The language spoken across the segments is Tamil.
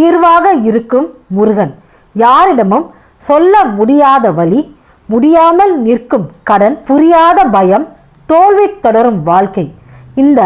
தீர்வாக இருக்கும் முருகன். யாரிடமும் சொல்ல முடியாத வழி முடியாமல் நிற்கும் கடன் புரியாத பயம் தோல்வி தொடரும் வாழ்க்கை. இந்த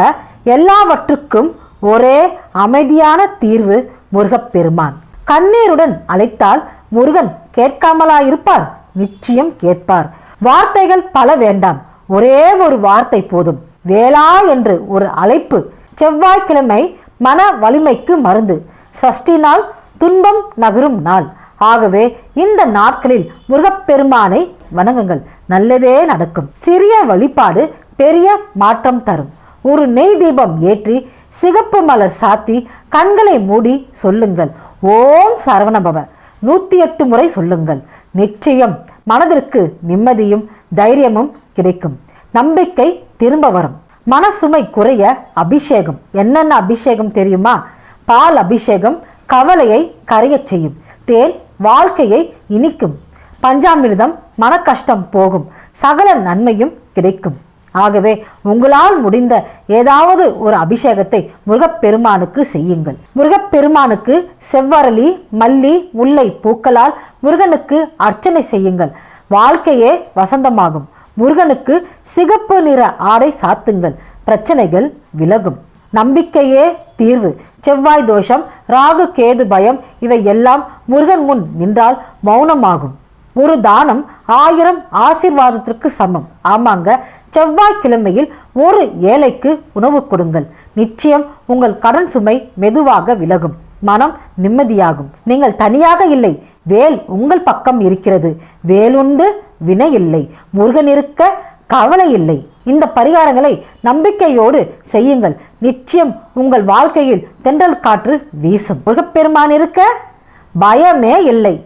எல்லாவற்றுக்கும் ஒரே அமைதியான தீர்வு முருகப்பெருமான். கண்ணீருடன் அழைத்தால் முருகன் கேட்காமலா இருப்பார் நிச்சயம் கேட்பார். வார்த்தைகள் பல வேண்டாம் ஒரே ஒரு வார்த்தை போதும். வேளா என்று ஒரு அழைப்பு செவ்வாய்க்கிழமை மன வலிமைக்கு மருந்து. சஷ்டி நாள் துன்பம் நகரும் நாள். ஆகவே இந்த நாட்களில் முருகப்பெருமானை வணங்குங்கள். நல்லதே நடக்கும். சிறிய வழிபாடு பெரிய மாற்றம் தரும். ஒரு நெய் தீபம் ஏற்றி சிகப்பு மலர் சாத்தி கண்களை மூடி சொல்லுங்கள். ஓம் சரவணபவ. நூற்றி எட்டு முறை சொல்லுங்கள். நிச்சயம் மனதிற்கு நிம்மதியும் தைரியமும் கிடைக்கும். நம்பிக்கை திரும்ப வரும். மனசுமை குறைய அபிஷேகம். என்னென்ன அபிஷேகம் தெரியுமா? பால் அபிஷேகம் கவலையை கரையச் செய்யும். தேன் வாழ்க்கையை இனிக்கும். பஞ்சாமிர்தம் மன கஷ்டம் போகும். சகல நன்மையும் கிடைக்கும். ஆகவே உங்களால் முடிந்த ஏதாவது ஒரு அபிஷேகத்தை முருகப்பெருமானுக்கு செய்யுங்கள். முருகப்பெருமானுக்கு செவ்வரளி மல்லி முல்லை பூக்களால் முருகனுக்கு அர்ச்சனை செய்யுங்கள். வாழ்க்கையே வசந்தமாகும். முருகனுக்கு சிகப்பு நிற ஆடை சாத்துங்கள். பிரச்சனைகள் விலகும். நம்பிக்கையே தீர்வு. செவ்வாய் தோஷம் ராகு கேது பயம் இவை எல்லாம் முருகன் முன் நின்றால் மௌனமாகும். ஒரு தானம் ஆயிரம் ஆசீர்வாதத்திற்கு சமம். ஆமாங்க செவ்வாய்க்கிழமையில் ஒரு ஏழைக்கு உணவு கொடுங்கள். நிச்சயம் உங்கள் கடன் சுமை மெதுவாக விலகும். மனம் நிம்மதியாகும். நீங்கள் தனியாக இல்லை வேல் உங்கள் பக்கம் இருக்கிறது. வேலுண்டு வினை இல்லை. முருகன் இருக்க கவலை இல்லை. இந்த பரிகாரங்களை நம்பிக்கையோடு செய்யுங்கள். நிச்சயம் உங்கள் வாழ்க்கையில் தென்றல் காற்று வீசும். முருகப்பெருமான் இருக்க பயமே இல்லை.